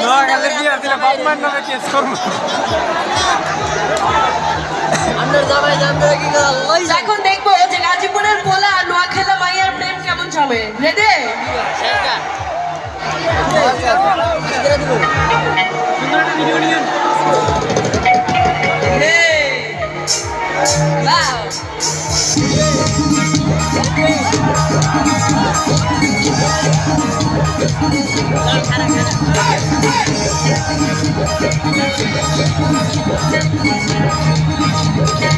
নোয়াখালী বিয়ে দিলে বাপ নামে কেস করব। এখন দেখব যে গাজীপুরের পোলা আর নোয়াখালী মাইয়ার প্রেম কেমন চলে রেডি? Thank you.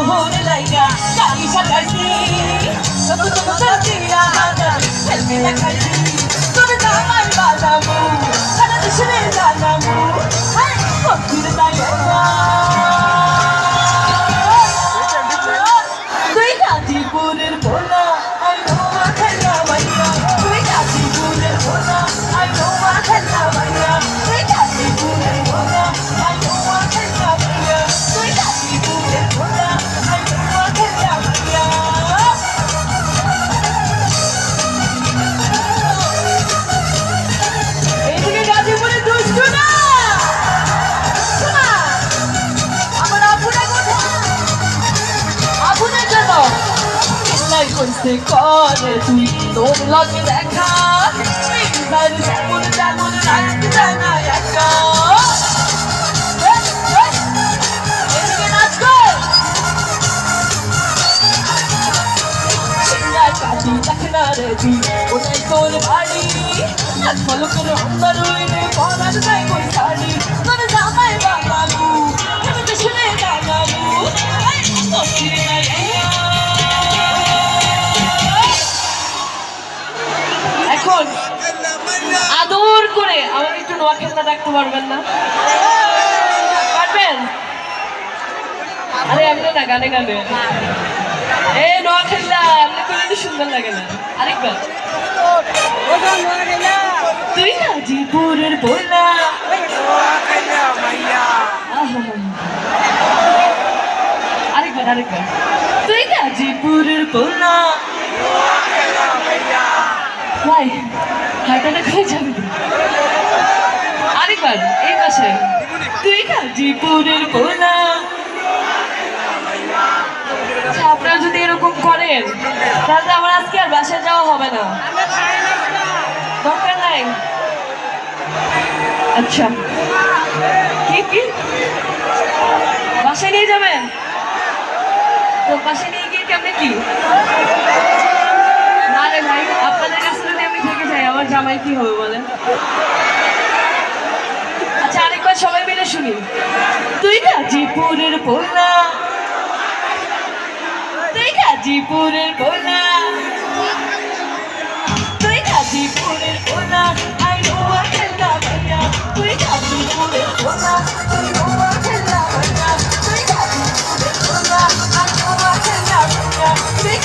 মোহর লাইগা কালি সাজাইছি তত তত দিয়া হাজার ফেলবে দেখাইছি তবে তো আমার বাজাবো, সারা দেশে বাজাবো হ্যাঁ কবির চিল্লাই কইছে করে তুই তোর লগে দেখা মিঠার যেমন যেমন রাখতে যায় না একা এই, এই, এদিকে নাচ কর। চিল্লাই কাটি দেখ না রে তুই ওটাই তোর বাড়ি এক পলকের অন্তর হইলে পরার নাই কই শাড়ি তোর জামাই বাঙালু আমি তো শুনে জানালু এই, তোর নাই আমাকে একটু ডাকতে পারবেন না? পারবেন? আরে এমনি না গানে গানে। এ নোয়া খেলনা এমনি করে তো সুন্দর লাগে না। আরেকবার। তুই গাজীপুরের বললা আরেকবার আরেকবার। তুই গাজীপুরের বললা ভাই হাঁটাটা খাই যাবে। আরেকবার এই পাশে তুই গাজীপুরের বললা আচ্ছা, আপনারা যদি এরকম করেন তাহলে আমার আজকে আর বাসায় যাওয়া হবে না। দরকার নাই। আচ্ছা। কি কি? বাসায় নিয়ে যাবেন? তো বাসায় নিয়ে গিয়ে কেমনে কি? না রে ভাই আপনাদের কাছে যদি আমি থেকে যাই আমার জামাই কি হবে বলেন? শুনি। তুই গাজীপুরের পোলা তুই গাজীপুরের পোলা তুই গাজীপুরের আই নো আ খেলা ভাইয়া। তুই গাজীপুরের পোলা তুই নো আ খেলা ভাইয়া। তুই গাজীপুরের আই নো আ খেলা ভাইয়া। তুই